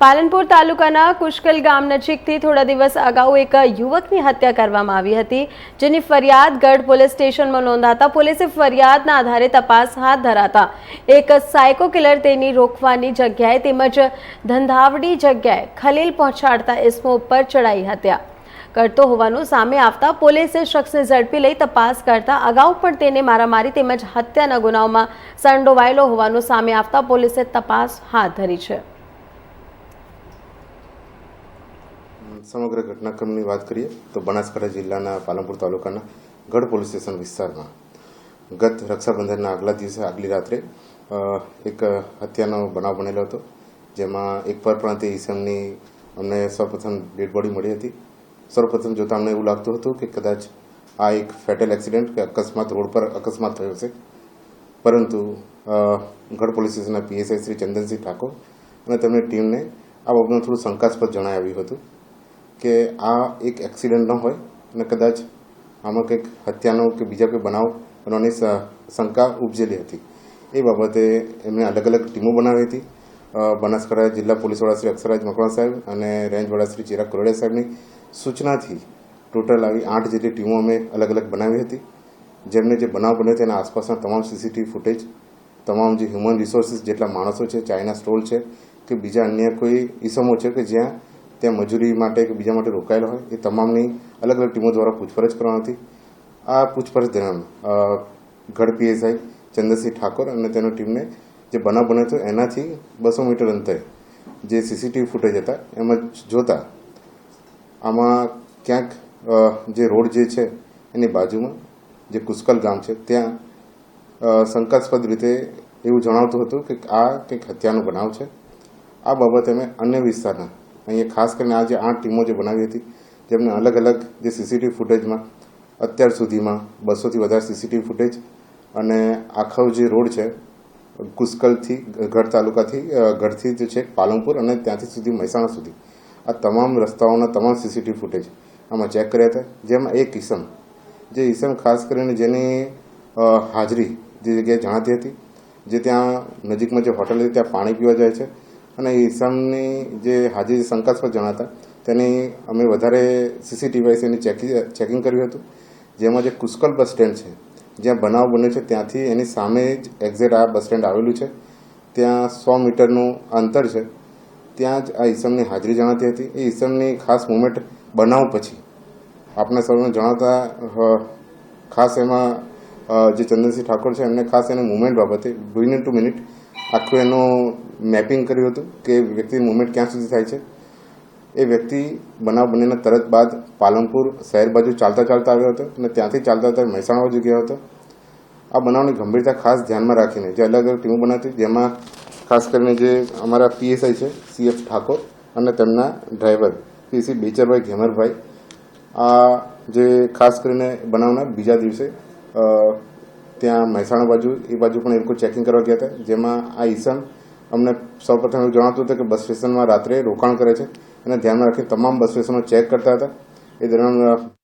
પાલનપુર તાલુકાના કુશકલ ગામ નજીકથી થોડા દિવસ અગાઉ એક યુવકની હત્યા કરવામાં આવી હતી, જેની ફરિયાદ ગઢ પોલીસ સ્ટેશનમાં નોંધાતા પોલીસે ફરિયાદના આધારે તપાસ હાથ ધરાતા. એક સાયકો કિલર તેની રોકવાની જગ્યાએ તેમજ ધંધાવડી જગ્યાએ ખલીલ પહોંચાડતા ઇસમો ઉપર ચડાઈ હત્યા. કરતો હોવાનું સામે આવતા પોલીસે શખ્સને ઝડપી લઈ તપાસ કરતા અગાઉ પણ તેને મારામારી તેમજ હત્યાના ગુનાઓમાં સંડોવાયેલો હોવાનું સામે આવતા પોલીસે તપાસ હાથ ધરી છે. સમગ્ર ઘટનાક્રમની વાત કરીએ તો બનાસકાંઠા જિલ્લાના પાલનપુર તાલુકાના ગઢ પોલીસ સ્ટેશન વિસ્તારમાં ગત રક્ષાબંધનના આગલા દિવસે આગલી રાત્રે એક હત્યાનો બનાવ બનેલો હતો, જેમાં એક પરપ્રાંતિય ઈસમની અમને સૌપ્રથમ ડેડ બોડી મળી હતી. સૌપ્રથમ જોતાં અમને એવું લાગતું હતું કે કદાચ આ એક ફેટલ એક્સિડન્ટ કે અકસ્માત રોડ પર અકસ્માત થયો છે પરંતુ ગઢ પોલીસ સ્ટેશનના પીએસઆઈ શ્રી ચંદનસિંહ ઠાકોર અને તેમની ટીમને આ બાબતનું થોડું શંકાસ્પદ જણાવ્યું હતું. કે આ એક એક્સિડન્ટ ન હોય અને કદાચ આમાં કંઈક હત્યાનો કે બીજા કોઈ બનાવ બનવાની શંકા ઉપજેલી હતી. એ બાબતે એમણે અલગ અલગ ટીમો બનાવી હતી. બનાસકાંઠા જિલ્લા પોલીસ વડા શ્રી અક્ષરાજ મકવાણા સાહેબ અને રેન્જ વડા શ્રી ચિરાગ કરોડિયા સાહેબની સૂચનાથી ટોટલ આવી આઠ જેટલી ટીમો અમે અલગ અલગ બનાવી હતી. જેમને જે બનાવ બન્યો તેના આસપાસના તમામ સીસીટીવી ફૂટેજ, તમામ જે હ્યુમન રિસોર્સિસ જેટલા માણસો છે, ચાઇના સ્ટોલ છે કે બીજા અન્ય કોઈ ઈસમો છે કે જ્યાં ત્યાં મજૂરી માટે કે બીજા માટે રોકાયેલા હોય, એ તમામની અલગ અલગ ટીમો દ્વારા પૂછપરછ કરવાની હતી. આ પૂછપરછ દરમિયાન ગઢ પીએસઆઈ ચંદ્રસિંહ ઠાકોર અને તેની ટીમને જે બનાવ બન્યો હતો, એનાથી બસો મીટર અંતરે જે સીસીટીવી ફૂટેજ હતા, એમાં જોતા આમાં ક્યાંક જે રોડ જે છે, એની બાજુમાં જે કુસ્કલ ગામ છે, ત્યાં શંકાસ્પદ રીતે એવું જણાવતું હતું કે આ કંઈક હત્યાનો બનાવ છે. આ બાબતે અમે અન્ય વિસ્તારના અહીંયા ખાસ કરીને આ જે આઠ ટીમો જે બનાવી હતી, જેમને અલગ અલગ જે સીસીટીવી ફૂટેજમાં અત્યાર સુધીમાં બસોથી વધારે સીસીટીવી ફૂટેજ અને આખો જે રોડ છે કુસ્કલથી ગઢ તાલુકાથી ગઢથી જે છે પાલનપુર અને ત્યાંથી સુધી મહેસાણા સુધી, આ તમામ રસ્તાઓના તમામ સીસીટીવી ફૂટેજ આમાં ચેક કર્યા હતા. જેમાં એક ઈસમ, જે ઈસમ ખાસ કરીને જેની હાજરી જે જગ્યાએ જણાતી હતી, જે ત્યાં નજીકમાં જે હોટલ હતી ત્યાં પાણી પીવા જાય છે. અને ઈસમની જે હાજરી શંકાસ્પદ જણાતા તેની અમે વધારે સીસીટીવી એની ચેકિંગ ચેકિંગ કર્યું હતું. જેમાં જે કુસ્કલ બસ સ્ટેન્ડ છે, જ્યાં બનાવ બન્યો છે, ત્યાંથી એની સામે જ એક્ઝેટ આ બસ સ્ટેન્ડ આવેલું છે. ત્યાં સો મીટરનું અંતર છે. ત્યાં જ આ ઈસમની હાજરી જણાતી હતી. એ ઈસમની ખાસ મુમેન્ટ બનાવ પછી. આપણા સૌને જણાવતા ખાસ એમાં જે ચંદનસિંહ ઠાકોર છે, એમને ખાસ એની મુમેન્ટ બાબતે મિનિટ ટુ મિનિટ આખું એનું મેપિંગ કર્યું હતું કે વ્યક્તિની મુમેન્ટ ક્યાં સુધી થાય છે. એ વ્યક્તિ બનાવ બનીને તરત બાદ પાલનપુર શહેર બાજુ ચાલતા ચાલતા આવ્યો હતો અને ત્યાંથી ચાલતા ચાલતા મહેસાણા બાજુ ગયો હતો. આ બનાવની ગંભીરતા ખાસ ધ્યાનમાં રાખીને જે અલગ અલગ ટીમો બનાવી હતી, જેમાં ખાસ કરીને જે અમારા પીએસઆઈ છે સીએફ ઠાકોર અને તેમના ડ્રાઈવર પીસી બેચરભાઈ ઘેમરભાઈ. આ જે ખાસ કરીને બનાવના બીજા દિવસે ત્યાં મહેસાણા બાજુ, એ બાજુ પણ એ લોકો ચેકિંગ કરવા ગયા હતા. જેમાં આ ઈસમ અમને સૌપ્રથમ એવું જણાવતું હતું કે બસ સ્ટેશનમાં રાત્રે રોકાણ કરે છે. અને ધ્યાનમાં રાખી તમામ બસ સ્ટેશનો ચેક કરતા હતા. એ દરમિયાન